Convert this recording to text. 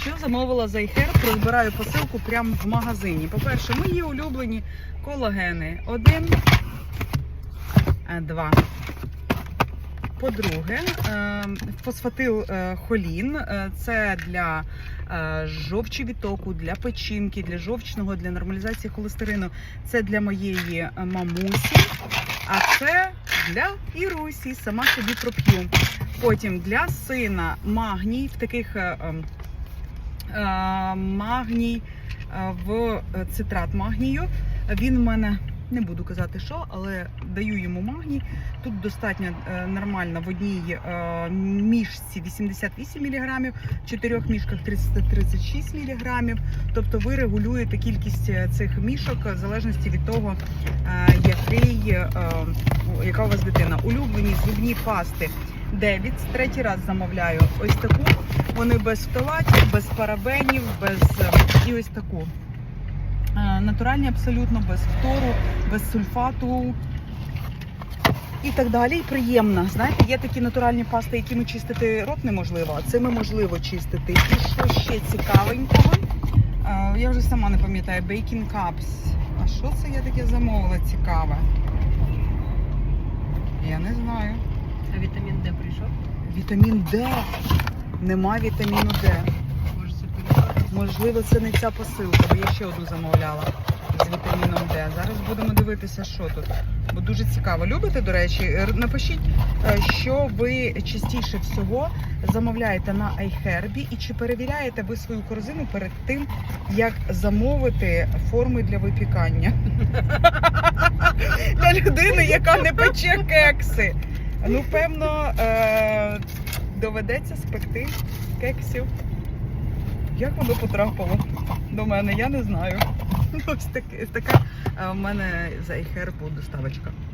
Що замовила за iHerb? Розбираю посилку прямо в магазині. По-перше, мої улюблені колагени. Один, е, два. По-друге, е, фосфатил е, холін це для жовчі відтоку, для печінки, для жовчного, для нормалізації холестерину. Це для моєї мамусі, а це для Ірусі. Сама собі проп'ю. Потім для сина магній в таких ем, магній е, в е, цитрат магнію. Він в мене не буду казати що, але даю йому магній. Тут достатньо е, нормально в одній е, мішці 88 мг, в чотирьох мішках 336 мг. Тобто ви регулюєте кількість е, цих мішок в залежності від того, е, який, е, яка у вас дитина. Улюблені зубні пасти. Девід, третій раз замовляю ось таку. Вони без фталатів, без парабенів, без і ось таку. Е, Натуральні абсолютно, без фтору, без сульфату і так далі. І приємна. Знаєте, є такі натуральні пасти, якими чистити рот неможливо, а цими можливо чистити. І що ще цікавенького? Е, Я вже сама не пам'ятаю, Baking Cups. А що це я таке замовила цікаве? Я не знаю. А вітамін Д прийшов? Вітамін Д. Нема вітаміну Д. Може це перестати? Можливо, це не ця посилка, бо я ще одну замовляла з вітаміном Д. Зараз будемо дивитися, що тут. Бо дуже цікаво. Любите, до речі, напишіть, е, що ви частіше всього замовляєте на iHerb і чи перевіряєте ви свою корзину перед тим, як замовити форми для випікання. Для людини, яка не пече кекси. Ну, певно, е, доведеться спекти кексів. Як воно потрапило до мене, я не знаю. Ось таке, така е, в мене за iHerb доставочка.